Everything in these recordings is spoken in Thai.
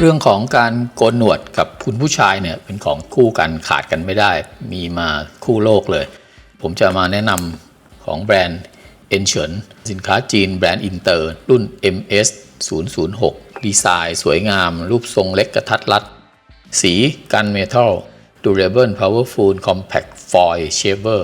เรื่องของการโกนหนวดกับคุณผู้ชายเนี่ยเป็นของคู่กันขาดกันไม่ได้ มีมาคู่โลกเลย ผมจะมาแนะนำของแบรนด์ e n c h u r สินค้าจีนแบรนด์อินเตอร์ รุ่น MS 006ดีไซน์สวยงาม รูปทรงเล็กกระทัดรัด สีกันเมทัล durable powerful compact foil shaver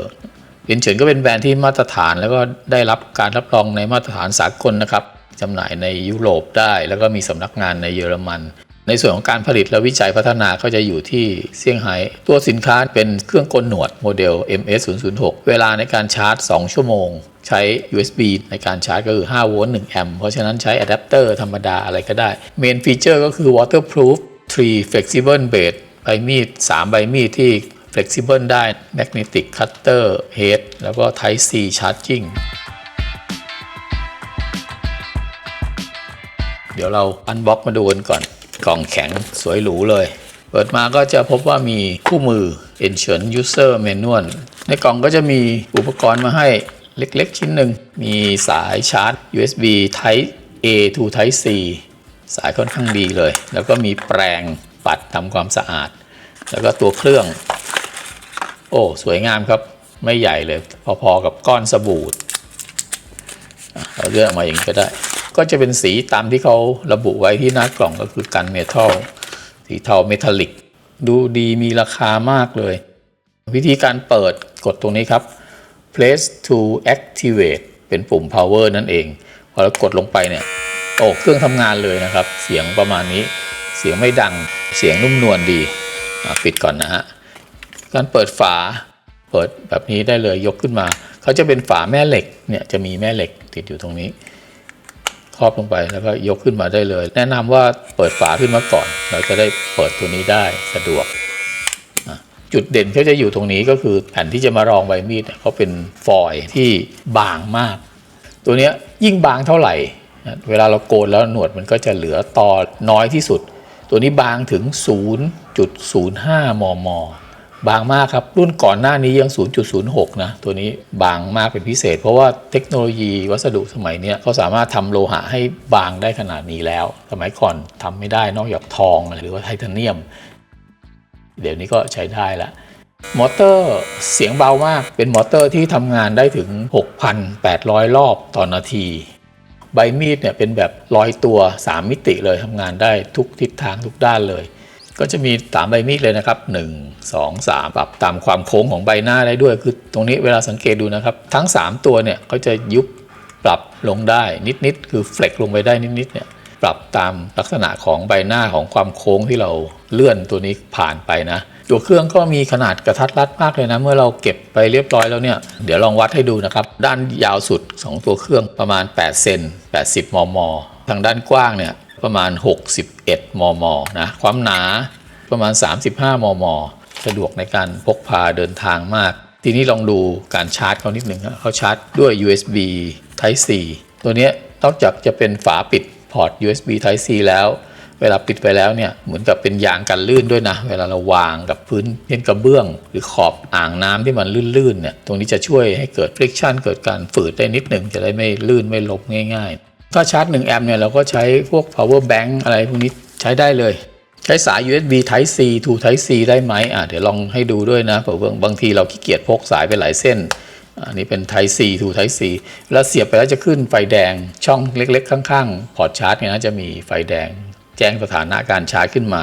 เอ็นเฉินก็เป็นแบรนด์ที่มาตรฐานแล้วก็ได้รับการรับรองในมาตรฐานสากลนะครับ จำหน่ายในยุโรปได้ แล้วก็มีสำนักงานในเยอรมัน ในส่วนของการผลิตและวิจัยพัฒนาก็จะอยู่ที่เซี่ยงไฮ้ตัวสินค้าเป็นเครื่องกลหนวดโมเดล MS 006เวลาในการชาร์จ 2 ชั่วโมง ใช้ USB ในการชาร์จก็คือ5โวลต์1แอมป์เพราะฉะนั้นใช้อะแดปเตอร์ธรรมดาอะไรก็ได้เมนฟีเจอร์ก็คือ waterproof 3 flexible blade ใบมีด 3 ใบมีดที่ flexible ได้ magnetic cutter head แล้วก็ type C charging เดี๋ยวเราอันบ็อกมาดูกันก่อน กล่องแข็งสวยหรูเลย เปิดมาก็จะพบว่ามีคู่มือ e n s u r e User Manual ในกล่องก็จะมีอุปกรณ์มาให้เล็กๆ ชิ้นหนึ่ง มีสายชาร์จ USB Type A to Type C สายค่อนข้างดีเลย แล้วก็มีแปรงปัดทำความสะอาด แล้วก็ตัวเครื่อง โอ้ สวยงามครับ ไม่ใหญ่เลย พอๆกับก้อนสบู่เราเลือกออกมาอย่างนี้ก็ได้ ก็จะเป็นสีตามที่เขาระบุไว้ที่หน้ากล่องก็คือกันเมทัลสีเทาเมทัลลิก ดูดีมีราคามากเลย วิธีการเปิดกดตรงนี้ครับ place to activate เป็นปุ่ม power นั่นเอง พอเรากดลงไปเนี่ยโอ้เครื่องทำงานเลยนะครับ เสียงประมาณนี้เสียงไม่ดังเสียงนุ่มนวลดีปิดก่อนนะฮะการเปิดฝาเปิดแบบนี้ได้เลยยกขึ้นมา เขาจะเป็นฝาแม่เหล็กเนี่ยจะมีแม่เหล็กติดอยู่ตรงนี้ ครอบลงไปแล้วก็ยกขึ้นมาได้เลย แนะนำว่าเปิดฝาขึ้นมาก่อน เราจะได้เปิดตัวนี้ได้สะดวก จุดเด่นเขาจะอยู่ตรงนี้ก็คือแผ่นที่จะมารองใบมีดเขาเป็นฟอยที่บางมาก ตัวนี้ยิ่งบางเท่าไหร่ เวลาเราโกนแล้วหนวดมันก็จะเหลือตอน้อยที่สุด ตัวนี้บางถึง 0.05 มม บางมากครับ รุ่นก่อนหน้านี้ยัง 0.06 นะ ตัวนี้บางมากเป็นพิเศษ เพราะว่าเทคโนโลยีวัสดุสมัยนี้เขาสามารถทำโลหะให้บางได้ขนาดนี้แล้ว สมัยก่อนทำไม่ได้นอกจากทองหรือว่าไทเทเนียม เดี๋ยวนี้ก็ใช้ได้ละมอเตอร์เสียงเบามากเป็นมอเตอร์ที่ทำงานได้ถึง 6,800 รอบต่อนาที ใบมีดเนี่ยเป็นแบบลอยตัว 3 มิติเลยทำงานได้ทุกทิศทางทุกด้านเลย ก็จะมี3ใบมีดเลยนะครับ 1 2 3ปรับตามความโค้งของใบหน้าได้ด้วย คือตรงนี้เวลาสังเกตดูนะครับ ทั้ง 3 ตัวเนี่ยเขาจะยุบปรับลงได้นิดๆคือเฟล็กลงไปได้นิดๆเนี่ยปรับตามลักษณะของใบหน้าของความโค้งที่เราเลื่อนตัวนี้ผ่านไปนะ ตัวเครื่องก็มีขนาดกระทัดรัดมากเลยนะ เมื่อเราเก็บไปเรียบร้อยแล้วเนี่ย เดี๋ยวลองวัดให้ดูนะครับ ด้านยาวสุดของตัวเครื่องประมาณ8เซน80 มม ทางด้านกว้างเนี่ย ประมาณ 61 มม นะ ความหนาประมาณ 35 มม สะดวกในการพกพาเดินทางมาก ทีนี้ลองดูการชาร์จเขานิดหนึ่งเขาชาร์จด้วย USB Type C ตัวเนี้ยนอกจากจะเป็นฝาปิดพอร์ต USB Type C แล้วเวลาปิดไปแล้วเนี่ยเหมือนกับเป็นยางกันลื่นด้วยนะ เวลาเราวางกับพื้นเช่นกระเบื้อง หรือขอบอ่างน้ำที่มันลื่นๆเนี่ยตรงนี้จะช่วยให้เกิด friction เกิดการฝืดได้นิดหนึ่งจะได้ไม่ลื่นไม่ลบง่าย ๆ ถ้าชาร์จ 1 แอมป์เนี่ยเราก็ใช้พวก power bank อะไรพวกนี้ใช้ได้เลย ใช้สาย USB Type C to Type C ได้ไหมอะเดี๋ยวลองให้ดูด้วยนะเผื่อบางทีเราขี้เกียจพกสายไปหลายเส้นอันนี้เป็น Type C to Type C แล้วเสียบไปแล้วจะขึ้นไฟแดงช่องเล็กๆ ข้างๆ พอร์ตชาร์จเนี่ยนะจะมีไฟแดง แจ้งสถานะการชาร์จขึ้นมา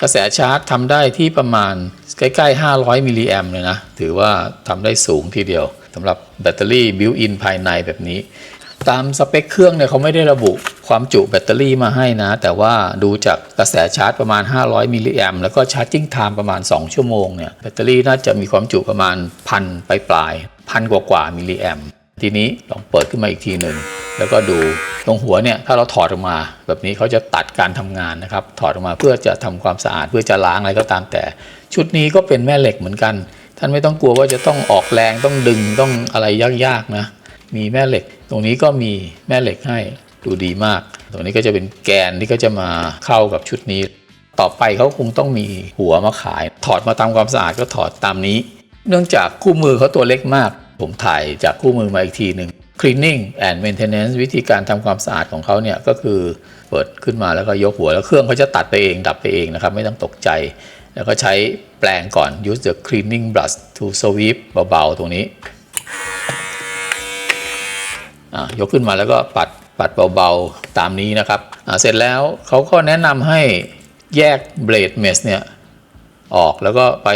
กระแสชาร์จทำได้ที่ประมาณใกล้ๆ 500 มิลลิแอมป์เลยนะ ถือว่าทำได้สูงทีเดียวสำหรับแบตเตอรี่บิวอินภายในแบบนี้ ตามสเปคเครื่องเนี่ยเขาไม่ได้ระบุความจุแบตเตอรี่มาให้นะ แต่ว่าดูจากกระแสชาร์จประมาณ 500 มิลลิแอมแล้วก็ชาร์จิ่งไทม์ประมาณ 2 ชั่วโมงเนี่ยแบตเตอรี่น่าจะมีความจุประมาณพันปลายปลายพันกว่ากว่ามิลลิแอมทีนี้ลองเปิดขึ้นมาอีกทีหนึ่งแล้วก็ดูตรงหัวเนี่ยถ้าเราถอดออกมา แบบนี้เขาจะตัดการทำงานนะครับ ถอดออกมาเพื่อจะทำความสะอาดเพื่อจะล้างอะไรก็ตามแต่ ชุดนี้ก็เป็นแม่เหล็กเหมือนกัน ท่านไม่ต้องกลัวว่าจะต้องออกแรงต้องดึงต้องอะไรยากๆนะมีแม่เหล็ก ตรงนี้ก็มีแม่เหล็กให้ดูดีมาก ตรงนี้ก็จะเป็นแกนที่ก็จะมาเข้ากับชุดนี้ ต่อไปเขาคงต้องมีหัวมาขาย ถอดมาตามความสะอาดก็ถอดตามนี้ เนื่องจากคู่มือเขาตัวเล็กมาก ผมถ่ายจากคู่มือมาอีกทีหนึ่ง cleaning and maintenance วิธีการทำความสะอาดของเขาเนี่ยก็คือเปิดขึ้นมาแล้วก็ยกหัวแล้วเครื่องเขาจะตัดไปเองดับไปเองนะครับ ไม่ต้องตกใจ แล้วก็ใช้แปรงก่อน use the cleaning brush to sweep เบาๆ ตรงนี้ ยกขึ้นมาแล้วก็ปัดปัดเบาๆตามนี้นะครับ เสร็จแล้วเขาก็แนะนำให้แยกเบลดเมสเนี่ยออกแล้วก็ไป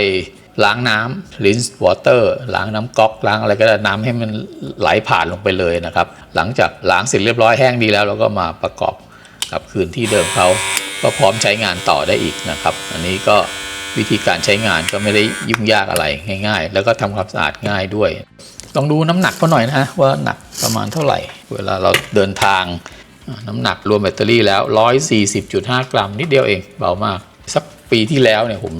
ล้างน้ำ rinse water ล้างน้ำก๊อกล้างอะไรก็ได้น้ำให้มันไหลผ่านลงไปเลยนะครับ หลังจากล้างเสร็จเรียบร้อยแห้งดีแล้วเราก็มาประกอบกับคืนที่เดิมเขาก็พร้อมใช้งานต่อได้อีกนะครับ อันนี้ก็วิธีการใช้งานก็ไม่ได้ยุ่งยากอะไรง่าย ๆ แล้วก็ทำความสะอาดง่ายด้วย ลองดูน้ำหนักเขาหน่อยนะฮะว่าหนักประมาณเท่าไหร่ เวลาเราเดินทางน้ำหนักรวมแบตเตอรี่แล้ว 140.5 กรัมนิดเดียวเองเบามาก สักปีที่แล้วเนี่ยผม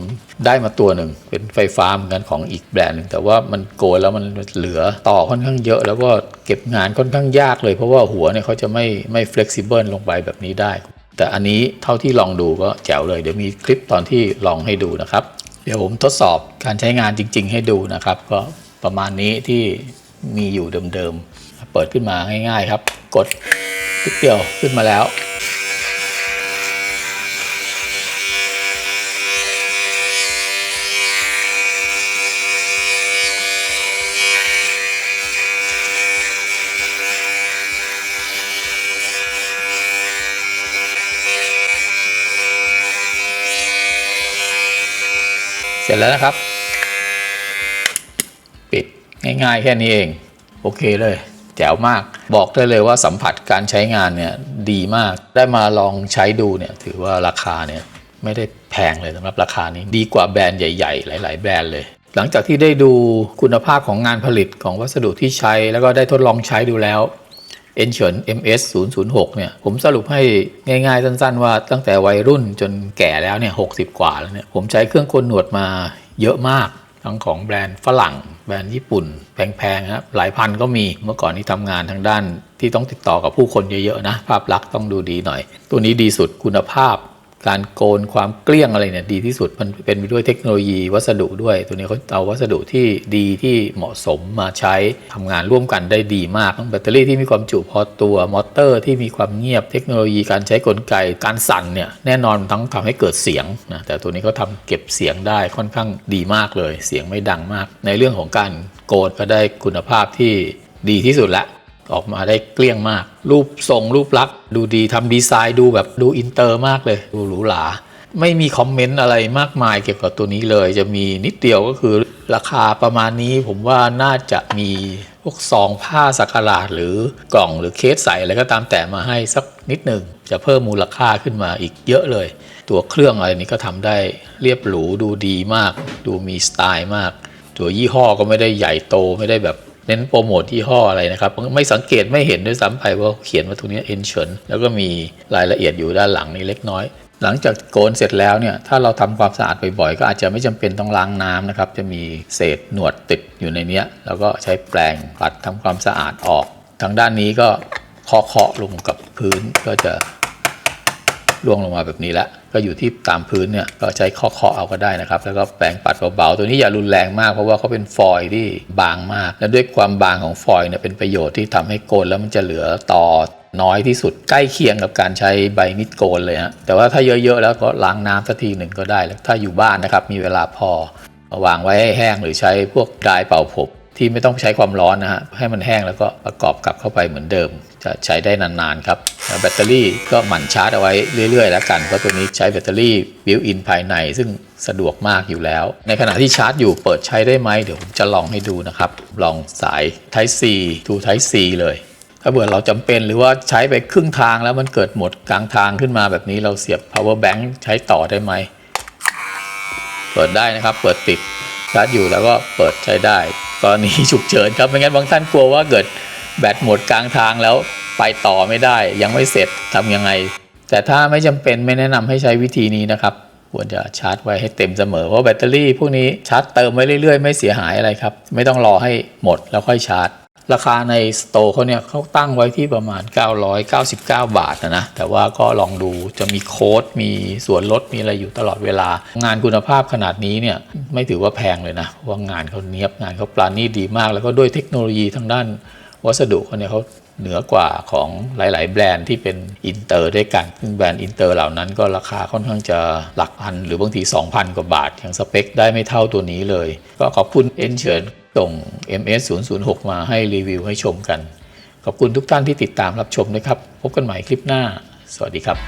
ได้มาตัวหนึ่งเป็นไฟฟ้าเหมือนกันของอีกแบรนด์หนึ่งแต่ว่ามันโกนแล้วมันเหลือต่อค่อนข้างเยอะ แล้วก็เก็บงานค่อนข้างยากเลย เพราะว่าหัวเนี่ยเขาจะไม่ไม่ flexible ลงไปแบบนี้ได้ แต่อันนี้เท่าที่ลองดูก็แจ๋วเลย เดี๋ยวมีคลิปตอนที่ลองให้ดูนะครับ เดี๋ยวผมทดสอบการใช้งานจริง ๆ ให้ดูนะครับก็ ประมาณนี้ที่มีอยู่เดิมๆ เปิดขึ้นมาง่ายๆครับ กดติ๊กเดียวขึ้นมาแล้ว เสร็จแล้วนะครับ ง่ายๆ แค่นี้เอง โอเคเลย แจ๋วมาก บอกได้เลยว่าสัมผัสการใช้งานเนี่ยดีมาก ได้มาลองใช้ดูเนี่ยถือว่าราคาเนี่ยไม่ได้แพงเลยสำหรับราคานี้ ดีกว่าแบรนด์ใหญ่ ๆ หลาย ๆ แบรนด์เลย หลังจากที่ได้ดูคุณภาพของงานผลิตของวัสดุที่ใช้ แล้วก็ได้ทดลองใช้ดูแล้ว e n c h u r MS 006เนี่ยผมสรุปให้ง่ายๆ สั้นๆ ว่าตั้งแต่วัยรุ่นจนแก่แล้วเนี่ย60กว่าแล้วเนี่ยผมใช้เครื่องโกนหนวดมาเยอะมาก ทั้งของแบรนด์ฝรั่ง แบรนด์ญี่ปุ่น แพงๆครับหลายพันก็มีเมื่อก่อนนี้ทำงานทางด้านที่ต้องติดต่อกับผู้คนเยอะๆนะ ภาพลักษณ์ต้องดูดีหน่อย ตัวนี้ดีสุดคุณภาพ การโกนความเกลี้ยงอะไรเนี่ยดีที่สุดมันเป็นไปด้วยเทคโนโลยีวัสดุด้วย ตัวนี้เขาเอาวัสดุที่ดีที่เหมาะสมมาใช้ทำงานร่วมกันได้ดีมากแบตเตอรี่ที่มีความจุพอตัวมอเตอร์ที่มีความเงียบเทคโนโลยีการใช้กลไกการสั่นเนี่ยแน่นอนทั้งทำให้เกิดเสียงนะแต่ตัวนี้เขาทำเก็บเสียงได้ค่อนข้างดีมากเลย เสียงไม่ดังมาก ในเรื่องของการโกนก็ได้คุณภาพที่ดีที่สุดละ ออกมาได้เกลี้ยงมาก รูปทรงรูปลักษณ์ดูดีทำดีไซน์ดูแบบดูอินเตอร์มากเลย ดูหรูหราไม่มีคอมเมนต์อะไรมากมายเกี่ยวกับตัวนี้เลย จะมีนิดเดียวก็คือราคาประมาณนี้ผมว่าน่าจะมีพวกซองผ้าสักการะหรือกล่องหรือเคสใส่อะไรก็ตามแต่มาให้สักนิดหนึ่งจะเพิ่มมูลค่าขึ้นมาอีกเยอะเลย ตัวเครื่องอะไรนี้ก็ทำได้เรียบหรูดูดีมาก ดูมีสไตล์มาก ตัวยี่ห้อก็ไม่ได้ใหญ่โตไม่ได้แบบ น้นโปรโมทยี่ห้ออะไรนะครับ ไม่สังเกตไม่เห็นด้วยซ้ำไปว่าเขียนว่าตรงนี้ e n c h u r แล้วก็มีรายละเอียดอยู่ด้านหลังนี้เล็กน้อย หลังจากโกนเสร็จแล้วเนี่ยถ้าเราทำความสะอาดบ่อยๆก็อาจจะไม่จำเป็นต้องล้างน้ำนะครับ จะมีเศษหนวดติดอยู่ในเนี้ยแล้วก็ใช้แปรงปัดทำความสะอาดออก ทางด้านนี้ก็เคาะๆลงกับพื้นก็จะ ล่วงลงมาแบบนี้แล้วก็อยู่ที่ตามพื้นเนี่ยก็ใช้เคาะๆเอาก็ได้นะครับ แล้วก็แปรงปัดเบาๆตัวนี้อย่ารุนแรงมากเพราะว่าเขาเป็นฟอยที่บางมาก และด้วยความบางของฟอยเนี่ยเป็นประโยชน์ที่ทำให้โกนแล้วมันจะเหลือต่อน้อยที่สุดใกล้เคียงกับการใช้ใบมีดโกนเลยฮะแต่ว่าถ้าเยอะๆแล้วก็ล้างน้ำสักทีหนึ่งก็ได้แล้วถ้าอยู่บ้านนะครับมีเวลาพอวางไว้ให้แห้งหรือใช้พวกดายเป่าผม ที่ไม่ต้องใช้ความร้อนนะฮะให้มันแห้งแล้วก็ประกอบกลับเข้าไปเหมือนเดิม จะใช้ได้นานๆครับแบตเตอรี่ก็หมั่นชาร์จเอาไว้เรื่อยๆ แล้วกันเพราะตัวนี้ใช้แบตเตอรี่บิวอินภายใน ซึ่งสะดวกมากอยู่แล้ว ในขณะที่ชาร์จอยู่เปิดใช้ได้ไหมเดี๋ยวผมจะลองให้ดูนะครับ ลองสาย Type C to Type C เลยถ้าเผื่อเราจำเป็นหรือว่าใช้ไปครึ่งทางแล้วมันเกิดหมดกลางทางขึ้นมาแบบนี้เราเสียบ power bank ใช้ต่อได้ไหม เปิดได้นะครับ เปิดติดชาร์จอยู่แล้วก็เปิดใช้ได้ กรณีฉุกเฉินครับไม่งั้นบางท่านกลัวว่าเกิดแบตหมดกลางทางแล้วไปต่อไม่ได้ ยังไม่เสร็จทำยังไง แต่ถ้าไม่จำเป็นไม่แนะนำให้ใช้วิธีนี้นะครับควรจะชาร์จไว้ให้เต็มเสมอเพราะแบตเตอรี่พวกนี้ชาร์จเติมไว้เรื่อยๆ ไม่เสียหายอะไรครับ ไม่ต้องรอให้หมดแล้วค่อยชาร์จ ราคาในสโตร์เขาเนี่ยเขาตั้งไว้ที่ประมาณ 999 บาทนะนะ แต่ว่าก็ลองดูจะมีโค้ด มีส่วนลด มีอะไรอยู่ตลอดเวลา งานคุณภาพขนาดนี้เนี่ยไม่ถือว่าแพงเลยนะเพราะว่างานเขาเนี้ยบงานเขาปราณีตดีมาก แล้วก็ด้วยเทคโนโลยีทางด้านวัสดุเขาเนี่ยเขา เหนือกว่าของหลาย ๆ แบรนด์ที่เป็นอินเตอร์ด้วยกันซึ่งแบรนด์อินเตอร์เหล่านั้นก็ราคาค่อนข้างจะหลักพัน หรือบางที 2,000 กว่าบาท อย่างสเปคได้ไม่เท่าตัวนี้เลย ก็ขอบคุณเอ็นเฉินส่ง MS 0 0 6มาให้รีวิวให้ชมกัน ขอบคุณทุกท่านที่ติดตามรับชมนะครับ พบกันใหม่คลิปหน้า สวัสดีครับ